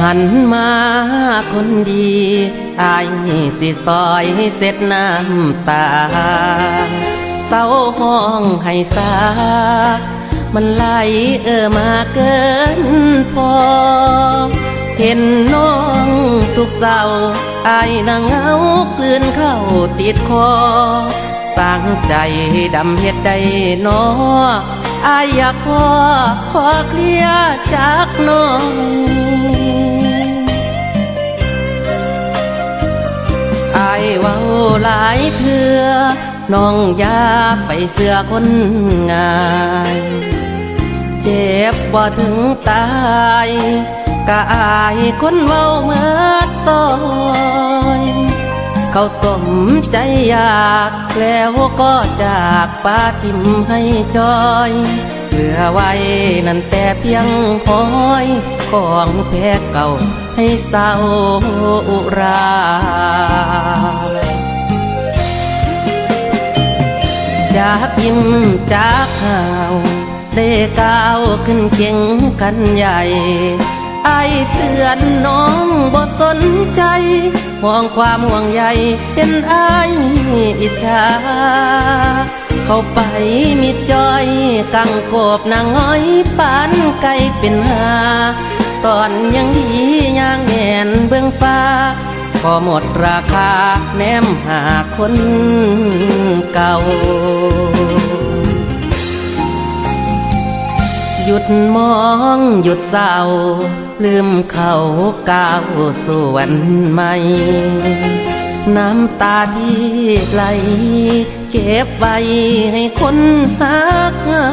หันมาคนดีอายสิซอยเสร็จน้ำตา เศร้าห้องให้สา มันไหลเออมาเกินพอ เห็นน้องทุกเศร้าอายนางเงากลืนเข้าติดคอ สร้างใจดำเฮ็ดได้นอ อายอยากพอขอเคลียจากน้องอายเว้าหลายเถื่อน้องยาไปเสือคนงายเจ็บบ่ถึงตายกะอายคนเว้าเมื่อซอย เขาสมใจอยากแล้วก็จากป้าทิมให้จอยเหลือไว้นั่นแต่เพียงหอยของแพ้เก่าให้เศร้าอุราจากยิ้มจากข่าว ได้ก้าวขึ้นเก่งกันใหญ่ ไอเตือนน้องบ่สนใจห่วงความห่วงใยเห็นไออิจฉาเข้าไปมีจอยกังโกบนางอ้อยปานไก่เป็นหา ตอนยังดีย่างแงนเบื้องฟ้าพอหมดราคาแนมหาคนเก่า หยุดมองหยุดเศร้า ลืมเขาก้าวสู่วันใหม่น้ำตาที่ไหล เก็บไว้ให้คนหักเอา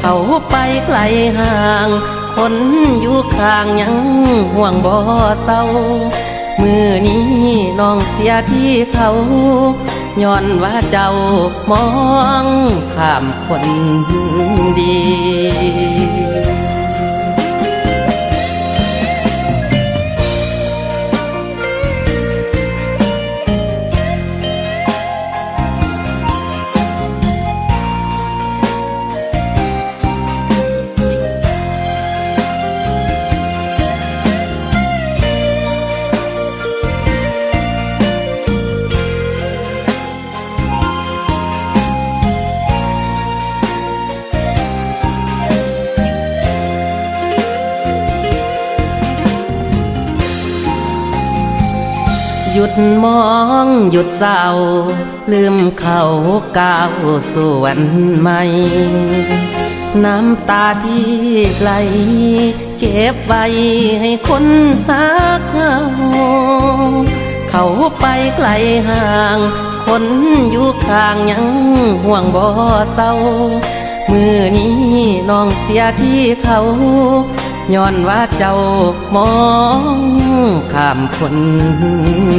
เขาไปไกลห่าง คนอยู่ข้างยังห่วงบ่เศร้า มือนี้น้องเสียที่เขาย้อนว่าเจ้ามองข้ามคนดี หยุดมองหยุดเศร้า ลืมเขาก้าวส่วนใหม่ น้ำตาที่ไหลเก็บไว้ให้คนหักเอาเขาไปไกลห่าง คนอยู่ข้างยังห่วงบ่เศร้า มือนี้น้องเสียที่เขา ย้อนว่าเจ้ามองข้ามคน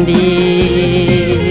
ดี